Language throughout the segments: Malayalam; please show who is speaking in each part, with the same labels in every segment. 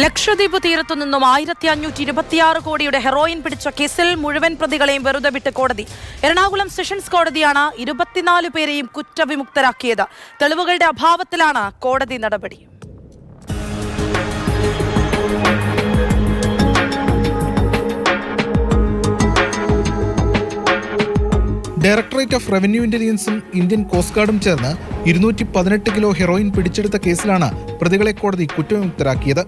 Speaker 1: ലക്ഷദ്വീപ് തീരത്തു നിന്നും ആയിരത്തി അഞ്ഞൂറ്റി ഇരുപത്തിയാറ് കോടിയുടെ ഹെറോയിൻ പിടിച്ച കേസിൽ മുഴുവൻ പ്രതികളെയും വെറുതെ വിട്ട് കോടതി. എറണാകുളം സെഷൻസ് കോടതിയാണ് ഇരുപത്തിനാല് പേരെയും കുറ്റവിമുക്തരാക്കിയത്. തെളിവുകളുടെ അഭാവത്തിലാണ് കോടതി നടപടി.
Speaker 2: ഡയറക്ടറേറ്റ് ഓഫ് റവന്യൂ ഇന്റലിജൻസും ഇന്ത്യൻ കോസ്റ്റ് ഗാർഡും ചേർന്ന് ഇരുന്നൂറ്റി പതിനെട്ട് കിലോ ഹെറോയിൻ പിടിച്ചെടുത്ത കേസിലാണ് പ്രതികളെ കോടതി കുറ്റവിമുക്തരാക്കിയത്.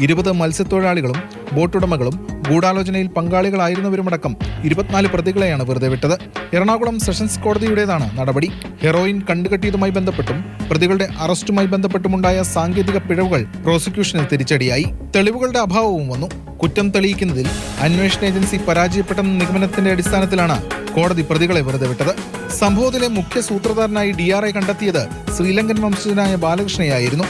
Speaker 2: ഇരുപത് മത്സ്യത്തൊഴിലാളികളും ബോട്ടുടമകളും ഗൂഢാലോചനയിൽ പങ്കാളികളായിരുന്നവരുമടക്കം ഇരുപത്തിനാല് പ്രതികളെയാണ് വെറുതെ വിട്ടത്. എറണാകുളം സെഷൻസ് കോടതിയുടേതാണ് നടപടി. ഹെറോയിൻ കണ്ടുകെട്ടിയതുമായി ബന്ധപ്പെട്ടും പ്രതികളുടെ അറസ്റ്റുമായി ബന്ധപ്പെട്ടുമുണ്ടായ സാങ്കേതിക പിഴവുകൾ പ്രോസിക്യൂഷന് തിരിച്ചടിയായി. തെളിവുകളുടെ അഭാവവും വന്നു. കുറ്റം തെളിയിക്കുന്നതിൽ അന്വേഷണ ഏജൻസി പരാജയപ്പെട്ടെന്ന നിഗമനത്തിന്റെ അടിസ്ഥാനത്തിലാണ് കോടതി പ്രതികളെ വെറുതെ വിട്ടത്. സംഭവത്തിലെ മുഖ്യ സൂത്രധാരനായി ഡി ആർ ഐ കണ്ടെത്തിയത് ശ്രീലങ്കൻ വംശജനായ ബാലകൃഷ്ണയായിരുന്നു.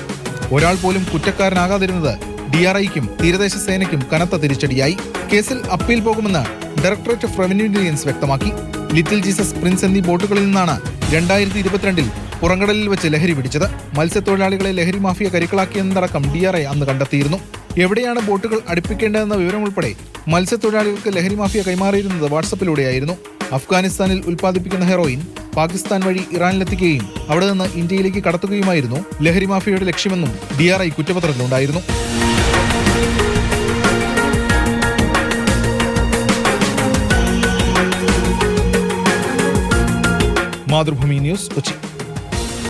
Speaker 2: ഒരാൾ പോലും കുറ്റക്കാരനാകാതിരുന്നത് ഡി ആർ ഐക്കും തീരദേശ സേനയ്ക്കും കനത്ത തിരിച്ചടിയായി കേസിൽ അപ്പീൽ പോകുമെന്ന് ഡയറക്ടറേറ്റ് ഓഫ് റവന്യൂ ഇന്റലിജൻസ് വ്യക്തമാക്കി. ലിറ്റിൽ ജീസസ് പ്രിൻസ് എന്നീ ബോട്ടുകളിൽ നിന്നാണ് രണ്ടായിരത്തി ഇരുപത്തിരണ്ടിൽ പുറങ്കടലിൽ വെച്ച് ലഹരി പിടിച്ചത്. മത്സ്യത്തൊഴിലാളികളെ ലഹരി മാഫിയ കരിക്കളാക്കിയെന്നതടക്കം ഡി ആർ ഐ അന്ന് കണ്ടെത്തിയിരുന്നു. എവിടെയാണ് ബോട്ടുകൾ അടുപ്പിക്കേണ്ടതെന്ന വിവരം ഉൾപ്പെടെ മത്സ്യത്തൊഴിലാളികൾക്ക് ലഹരി മാഫിയ കൈമാറിയിരുന്നത് വാട്സപ്പിലൂടെയായിരുന്നു. അഫ്ഗാനിസ്ഥാനിൽ ഉൽപ്പാദിപ്പിക്കുന്ന ഹെറോയിൻ പാകിസ്ഥാൻ വഴി ഇറാനിലെത്തിക്കുകയും അവിടെ നിന്ന് ഇന്ത്യയിലേക്ക് കടത്തുകയുമായിരുന്നു ലഹരി മാഫിയയുടെ ലക്ഷ്യമെന്നും ഡി ആർ ഐ കുറ്റപത്രത്തിലുണ്ടായിരുന്നു. మాతృభూమి న్యూస్ వచ్చి